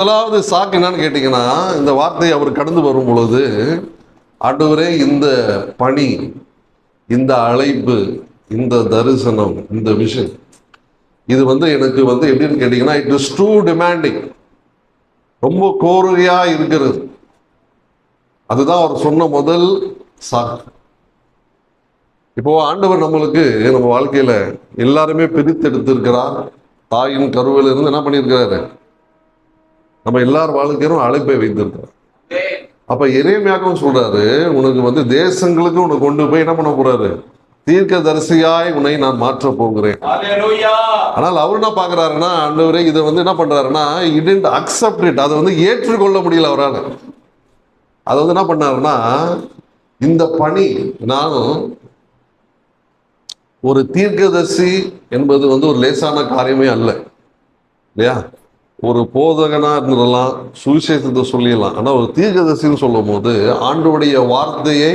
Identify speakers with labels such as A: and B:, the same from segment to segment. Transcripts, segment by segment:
A: முதலாவது சாக்கு என்னன்னு கேட்டிங்கன்னா இந்த வார்த்தை அவர் கடந்து வரும் பொழுது ஆண்டவரே இந்த பணி இந்த அழைப்பு இந்த தரிசனம் இந்த விஷன் இது வந்து எனக்கு வந்து எப்படின்னு கேட்டிங்கன்னா இட் இஸ் டூ டிமாண்டிங் ரொம்ப கோரிக்கையா இருக்கிறது. அதுதான் அவர் சொன்ன முதல் சாக்கு. இப்போ ஆண்டவர் நம்மளுக்கு நம்ம வாழ்க்கையில் எல்லாருமே பிரித்தெடுத்திருக்கிறார். தாயின் கருவிலிருந்து என்ன பண்ணியிருக்கிறாரு? நம்ம எல்லார் வாழ்க்கையிலும் அழைப்பை வைத்திருக்கிறார் அப்ப இறைமையாகவும் சொல்றாரு உனக்கு வந்து தேசங்களுக்கு உனக்கு கொண்டு போய் என்ன பண்ண போறாரு? தீர்க்க தரிசியாய் உன்னை நான் மாற்ற போகிறேன். ஆனால் அவர் என்ன பார்க்குறாருன்னா ஆண்டவரே இதை வந்து என்ன பண்ணுறாருன்னா இடென்ட் அக்செப்ட் இட் அதை வந்து ஏற்றுக்கொள்ள முடியல அவரால். அதை வந்து என்ன பண்ணாருன்னா இந்த பணி நானும் ஒரு தீர்க்கதரிசி என்பது வந்து ஒரு லேசான காரியமே அல்ல. இல்லையா? ஒரு போதகனாக இருந்துடலாம் சுவிசேஷத்தை சொல்லிடலாம். ஆனால் ஒரு தீர்க்கதரிசின்னு சொல்லும் போது ஆண்டவருடைய வார்த்தையை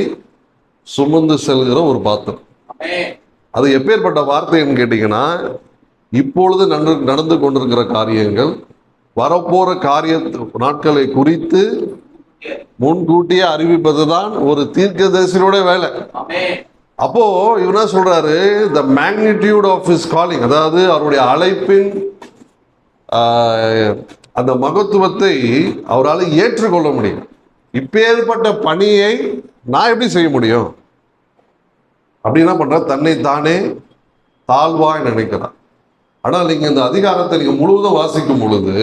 A: சுமந்து செல்கிற ஒரு பாத்திரம். அது எப்பேற்பட்ட வார்த்தைன்னு கேட்டிங்கன்னா இப்பொழுது நன்று நடந்து கொண்டிருக்கிற காரியங்கள் வரப்போகிற காரிய நாட்களை குறித்து முன்கூட்டியே அறிவிப்பது தான் ஒரு தீர்க்கதரிசியோட வேலை.
B: அப்போது
A: அப்போ இவர் என்ன சொல்றாரு? The magnitude of is calling அதாவது அவருடைய அழைப்பின் அந்த மகத்துவத்தை அவரால் ஏற்றுக்கொள்ள முடியும். இப்பேற்பட்ட பணியை நான் எப்படி செய்ய முடியும்? அப்படி என்ன பண்ற தன்னை தானே தாழ்வாய் நினைக்கிறார். ஆனால் நீங்க இந்த அதிகாரத்தை நீங்க முழுவதும் வாசிக்கும் பொழுது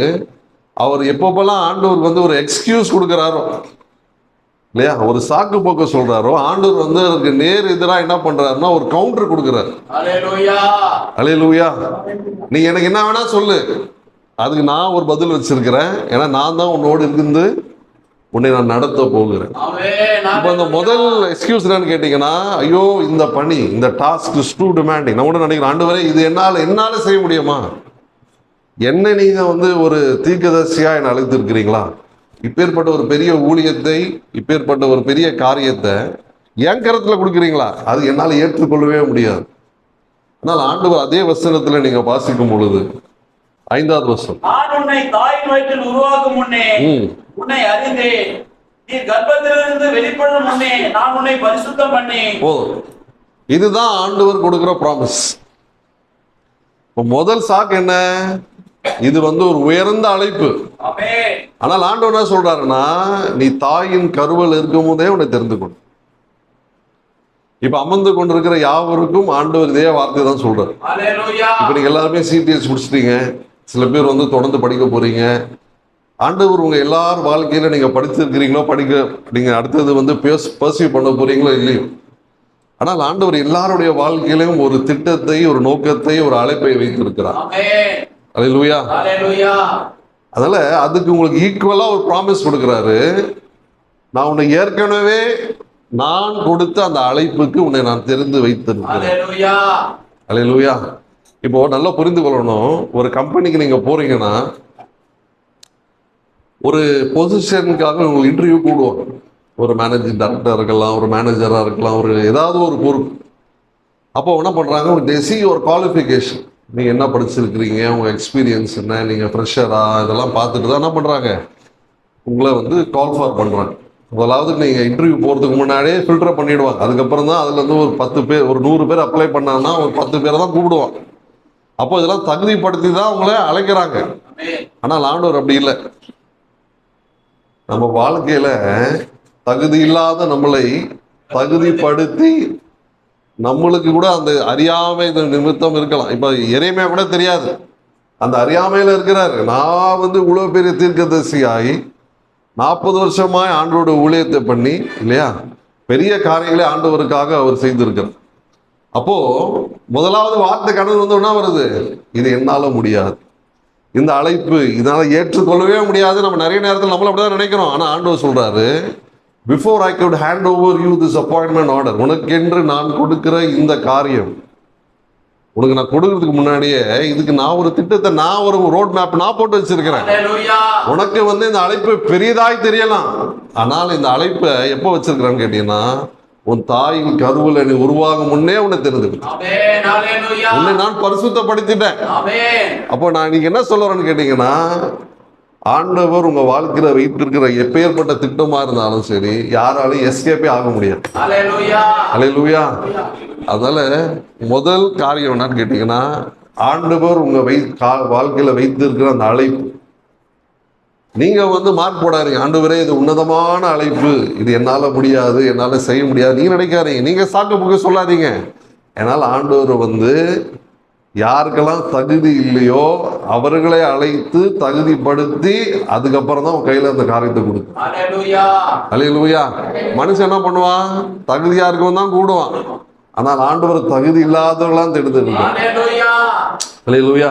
A: அவர் எப்பப்பெல்லாம் ஆண்டவர் வந்து ஒரு எக்ஸ்கியூஸ் கொடுக்குறாரோ இல்லையா? ஒரு சாக்கு போக்க சொல்றாரோ ஆண்டவர் வந்து அதுக்கு நேர் எதிராக என்ன பண்றாருன்னா ஒரு கவுண்டர் கொடுக்குறாரு. அலையலூயா நீ எனக்கு என்ன வேணா சொல்லு. அதுக்கு நான் ஒரு பதில் வச்சிருக்கிறேன். ஏன்னா நான் தான் உன்னோடு இருந்து உன்னை நான் நடத்த போகிறேன். இப்போ இந்த முதல் எக்ஸ்கியூஸ் என்னன்னு கேட்டீங்கன்னா ஐயோ இந்த பணி இந்த டாஸ்க் டூ டிமாண்டிங் நான் கூட நினைக்கிறேன் ஆண்டவரே இது என்னால் என்னால் செய்ய முடியுமா? என்ன நீங்க வந்து ஒரு தீர்க்கதரிசியா என்னை அழைத்திருக்கிறீங்களா? இப்பேற்பட்ட ஒரு பெரிய ஊழியத்தை இப்பேற்பட்ட ஒரு பெரிய காரியத்தை என் கரத்துல கொடுக்குறீங்களா? அது என்னால் ஏற்றுக்கொள்ளவே முடியாது. ஆனால் ஆண்டவர் அதே வசனத்துல நீங்க வாசிக்கும் பொழுது ஐந்தாவது வசனம்.
B: நான் உன்னை தாயின் வயிற்றில் உருவாக்கும் முன்னே உன்னை அறிந்தேன். நீ கர்ப்பத்திலிருந்து வெளிப்படும் முன்னே நான் உன்னை பரிசுத்தம் பண்ணி
A: போதும். இதுதான் ஆண்டவர் கொடுக்கிற ப்ராமிஸ் இப்போ முதல் சாக்கு என்ன? இது வந்து ஒரு உயர்ந்த அழைப்பு. ஆனால் ஆண்டவர் என்ன சொல்றாருன்னா நீ தாயின் கருவல் இருக்கும் போதே உன்னை தெரிந்து கொண்டு இப்ப அமர்ந்து கொண்டிருக்கிற யாவருக்கும் ஆண்டவர் இதே வார்த்தை தான் சொல்றாரு இப்ப நீங்க எல்லாருமே சிடிஎஸ் முடிச்சிட்டீங்க. சில பேர் வந்து தொடர்ந்து படிக்க போறீங்க. ஆண்டவர் உங்க எல்லார் வாழ்க்கையில நீங்க படிச்சிருக்கிறீங்களோ படிக்க நீங்க அடுத்தது வந்து பர்சியூ பண்ண போறீங்களோ இல்லையோ. ஆனால் ஆண்டவர் எல்லாருடைய வாழ்க்கையிலும் ஒரு திட்டத்தை ஒரு நோக்கத்தை ஒரு அழைப்பை வைத்திருக்கிறார்.
B: ஹalleluya
A: அதனால அதுக்கு உங்களுக்கு ஈக்குவலா ஒரு ப்ராமிஸ் கொடுக்குறாரு. நான் உன்னை ஏற்கனவே நான் கொடுத்த அந்த அழைப்புக்கு உன்னை நான் தெரிந்து வைத்திருக்கிறேன். அல்லேலூயா இப்போ நல்லா புரிந்து கொள்ளணும். ஒரு கம்பெனிக்கு நீங்க போறீங்கன்னா ஒரு பொசிஷனுக்காக உங்களுக்கு இன்டர்வியூ கூடுவாங்க. ஒரு மேனேஜிங் டைரக்டர் இருக்கலாம் ஒரு மேனேஜராக இருக்கலாம் ஒரு ஏதாவது ஒரு பொறுப்பு. அப்போ என்ன பண்ணுறாங்க டெசி ஒரு குவாலிஃபிகேஷன் நீங்கள் என்ன படிச்சிருக்கிறீங்க? உங்கள் எக்ஸ்பீரியன்ஸ் என்ன? நீங்கள் ஃப்ரெஷரா இதெல்லாம் பார்த்துட்டு தான் என்ன பண்ணுறாங்க உங்களை வந்து கால் ஃபார் பண்ணுறாங்க முதலாவது நீங்கள் இன்டர்வியூ போகிறதுக்கு முன்னாடியே ஃபில்டர் பண்ணிவிடுவாங்க அதுக்கப்புறம் தான் அதுலேருந்து ஒரு பத்து பேர் ஒரு நூறு பேர் அப்ளை பண்ணாங்கன்னா ஒரு பத்து பேரை தான் கூப்பிடுவாங்க. அப்போ இதெல்லாம் தகுதிப்படுத்தி தான் அவங்கள அழைக்கிறாங்க. ஆனால் ஆண்டவர் அப்படி இல்லை. நம்ம வாழ்க்கையில தகுதி இல்லாத நம்மளை தகுதிப்படுத்தி நம்மளுக்கு கூட அந்த அறியாமை நிமித்தம் இருக்கலாம். இப்போ இறைமையா கூட தெரியாது. அந்த அறியாமையில் இருக்கிறாரு. நான் வந்து இவ்வளோ பெரிய தீர்க்கதரிசியாகி நாற்பது வருஷமாய் ஆண்டோட ஊழியத்தை பண்ணி இல்லையா? பெரிய காரியங்களை ஆண்டவருக்காக அவர் செய்திருக்கிறார். அப்போ முதலாவது வார்த்தை கனவு வந்து என்ன வருது? இது என்னால முடியாது. இந்த அழைப்பு இதனால ஏற்றுக்கொள்ளவே முடியாது. நம்ம நிறைய நேரத்தில் நம்மள அப்படிதான் நினைக்கிறோம். ஆனா ஆண்டவர் சொல்றாரு before I could hand over you this appointment order உனக்கென்று நான் கொடுக்கிற இந்த காரியம் உனக்கு நான் கொடுக்கறதுக்கு முன்னாடியே இதுக்கு நான் ஒரு திட்டத்தை நான் ஒரு ரோட் மேப் நான் போட்டு வச்சிருக்கிறேன். உனக்கு வந்து இந்த அழைப்பு பெரியதாய் தெரியலாம். ஆனால் இந்த அழைப்பை எப்போ வச்சிருக்கிறேன்னு கேட்டீங்கன்னா உன் தாயின் கருவில் நீ உருவாகும் முன்னே உன்னை தெரிஞ்சுக்கிட்டேன் உன்னை நான் பரிசுத்தப்படுத்திட்டேன். அப்போ நான் நீங்க என்ன சொல்ல வரேன்னு கேட்டீங்கன்னா ஆண்டவர் உங்க வாழ்க்கையில வைத்திருக்கிற எப்பேற்பட்ட திட்டமா இருந்தாலும் சரி யாராலையும் எஸ்கேப்பே ஆக முடியாது. அலையிலூயா அதனால முதல் காரியம் என்னன்னு கேட்டீங்கன்னா ஆண்டவர் உங்க வை வாழ்க்கையில வைத்திருக்கிற அந்த அழைப்பு. நீங்க வந்து மார்க் போடாதீங்க. ஆண்டவரே இது உன்னதமான அழைப்பு. இது என்னால முடியாது என்னால செய்ய முடியாது. நீங்க நினைக்காதீங்க. நீங்க சாக்கு புக்கு சொல்லாதீங்க. என்னால் ஆண்டவர் வந்து யாருக்கெல்லாம் தகுதி இல்லையோ அவர்களை அழைத்து தகுதிப்படுத்தி அதுக்கப்புறம் தான் கையில அந்த காரியத்தை கொடுக்கும். அலையிலூயா. மனுஷன் என்ன பண்ணுவான்? தகுதியா இருக்கவன் தான் கூடுவான். ஆனால் ஆண்டவர் தகுதி இல்லாதவர்களாம்
B: ஹalleluya
A: அலையிலூயா.